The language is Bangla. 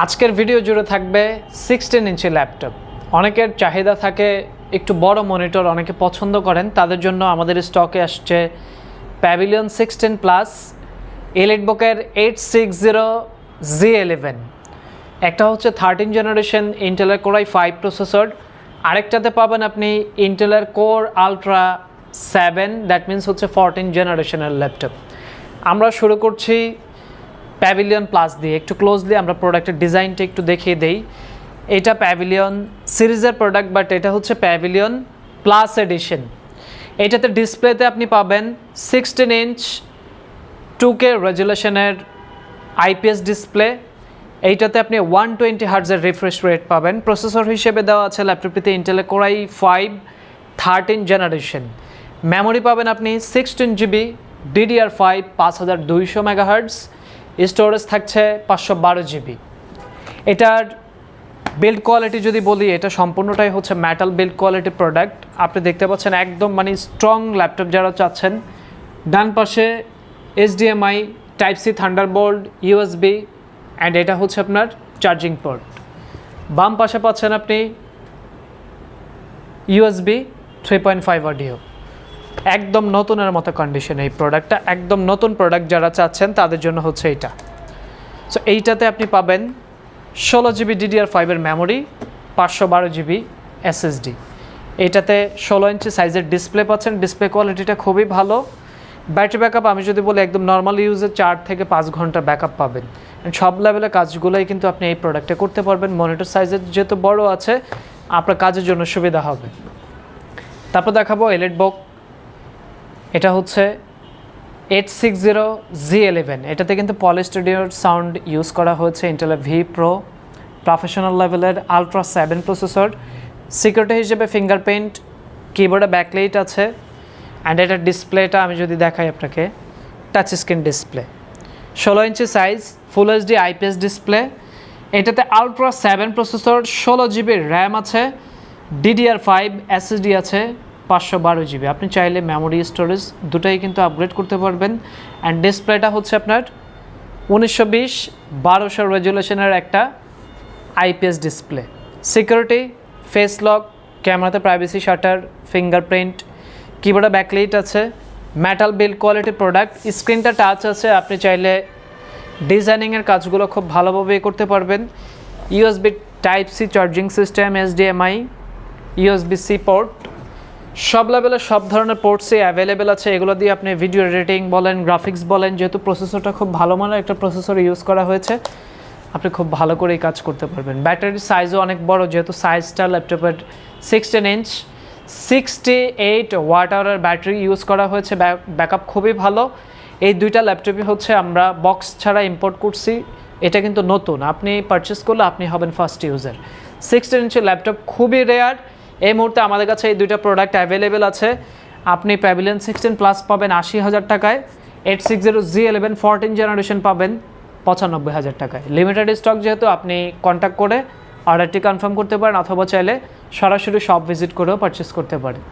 আজকের ভিডিও জুড়ে থাকবে সিক্সটিন ইঞ্চি ল্যাপটপ অনেকের চাহিদা থাকে একটু বড় মনিটর অনেকে পছন্দ করেন, তাদের জন্য আমাদের স্টকে আসছে pavilion sixteen plus এলিটবুকের eight six zero G eleven একটা হচ্ছে থার্টিন জেনারেশন ইন্টেলের কোরাই ফাইভ প্রসেসর আরেকটাতে পাবেন আপনি ইন্টেলের core ultra seven that means হচ্ছে ফোরটিন জেনারেশনের ল্যাপটপ আমরা শুরু করছি প্যাভিলিয়ন প্লাস দিয়ে। একটু ক্লোজলি আমরা প্রোডাক্টের ডিজাইনটা একটু দেখিয়ে দেই। এটা প্যাভিলিয়ন সিরিজের প্রোডাক্ট বাট এটা হচ্ছে প্যাভিলিয়ন প্লাস এডিশন এটাতে ডিসপ্লেতে আপনি পাবেন সিক্সটিন ইঞ্চ টু কে রেজুলেশনের আইপিএস ডিসপ্লে এইটাতে আপনি ওয়ান টোয়েন্টি হার্জের রিফ্রেশ রেট পাবেন। প্রসেসর হিসেবে দেওয়া আছে ল্যাপটপটিতে ইন্টেলে core i five thirteen generation memory পাবেন আপনি সিক্সটিন জিবি ডিডিআর ফাইভ পাঁচ হাজার দুইশো মেগাহার্টস স্টোরেজ থাকছে পাঁচশো বারো জিবি। এটার বিল্ড কোয়ালিটি যদি বলি, এটা সম্পূর্ণটাই হচ্ছে মেটাল বিল্ড কোয়ালিটি প্রোডাক্ট আপনি দেখতে পাচ্ছেন একদম মানে স্ট্রং ল্যাপটপ যারা চাচ্ছেন, ডান পাশে HDMI type C thunderbolt USB and এটা হচ্ছে আপনার চার্জিং পোর্ট বাম পাশে পাচ্ছেন আপনি USB three point five audio একদম নতুনের মতো কন্ডিশন এই প্রোডাক্টটা একদম নতুন প্রোডাক্ট যারা চাচ্ছেন, তাদের জন্য হচ্ছে এইটা। সো এইটাতে আপনি পাবেন ষোলো জিবি ডিডিআর ফাইভের মেমোরি পাঁচশো বারো জিবি এসএসডি এইটাতে ষোলো ইঞ্চি সাইজের ডিসপ্লে পাচ্ছেন ডিসপ্লে কোয়ালিটিটা খুবই ভালো। ব্যাটারি ব্যাকআপ আমি যদি বলি, একদম নর্মাল ইউজে চার থেকে পাঁচ ঘণ্টা ব্যাকআপ পাবেন। সব লেভেলের কাজগুলোই কিন্তু আপনি এই প্রোডাক্টে করতে পারবেন। মনিটর সাইজের যেহেতু বড় আছে, আপনার কাজের জন্য সুবিধা হবে। তারপর দেখাবো এলেট বক এটা হচ্ছে eight six zero G eleven এটাতে কিন্তু পলিস্টেডিওর সাউন্ড ইউজ করা হয়েছে ইন্টেলের ভি প্রো প্রফেশনাল লেভেলের আলট্রা সেভেন প্রসেসর সিকিউরিটি হিসেবে ফিঙ্গারপ্রিন্ট কিবোর্ডে ব্যাকলাইট আছে অ্যান্ড এটার ডিসপ্লেটা আমি যদি দেখাই আপনাকে টাচ স্ক্রিন ডিসপ্লে ষোলো inch size full HD IPS display এটাতে আলট্রা সেভেন প্রসেসর ষোলো জিবি র্যাম আছে ডিডিআর ফাইভ এসএসডি আছে পাঁচশো বারো জিবি। আপনি চাইলে মেমোরি স্টোরেজ দুটাই কিন্তু আপগ্রেড করতে পারবেন। অ্যান্ড ডিসপ্লেটা হচ্ছে আপনার উনিশশো বিশ বারোশো রেজুলেশনের একটা IPS display security face lock ক্যামেরাতে প্রাইভেসি শাটার ফিঙ্গারপ্রিন্ট কিবোর্ডে ব্যাকলাইট আছে। মেটাল বিল্ড কোয়ালিটি প্রোডাক্ট স্ক্রিনটা টাচ আছে। আপনি চাইলে ডিজাইনিংয়ের কাজগুলো খুব ভালোভাবে করতে পারবেন। USB type C charging system HDMI USB C port সব লেভেলের সব ধরনের পোর্টসই অ্যাভেলেবেল আছে, এগুলো দিয়ে আপনি ভিডিও এডিটিং বলেন গ্রাফিক্স বলেন, যেহেতু প্রসেসরটা খুব ভালো মানের একটা প্রসেসর ইউজ করা হয়েছে, আপনি খুব ভালো করে এই কাজ করতে পারবেন। ব্যাটারির সাইজও অনেক বড়, যেহেতু সাইজটা ল্যাপটপের sixteen inch sixty eight watt আওয়ারের battery use করা হয়েছে ব্যাক ব্যাকআপ খুবই ভালো। এই দুইটা ল্যাপটপই হচ্ছে আমরা বক্স ছাড়া ইম্পোর্ট করছি, এটা কিন্তু নতুন। আপনি পারচেস করলে আপনি হবেন ফার্স্ট ইউজার সিক্সটিন ইঞ্চের ল্যাপটপ খুবই রেয়ার এই মুহূর্তে আমাদের কাছে এই দুইটা প্রোডাক্ট অ্যাভেলেবেল আছে। আপনি প্যাভিলিয়ন সিক্সটিন প্লাস পাবেন আশি হাজার টাকায় eight six zero G eleven fourteen generation পাবেন পঁচানব্বই হাজার টাকায়। লিমিটেড স্টক যেহেতু আপনি কন্ট্যাক্ট করে অর্ডারটি কনফার্ম করতে পারেন, অথবা চাইলে সরাসরি শপ ভিজিট করেও পারচেস করতে পারেন।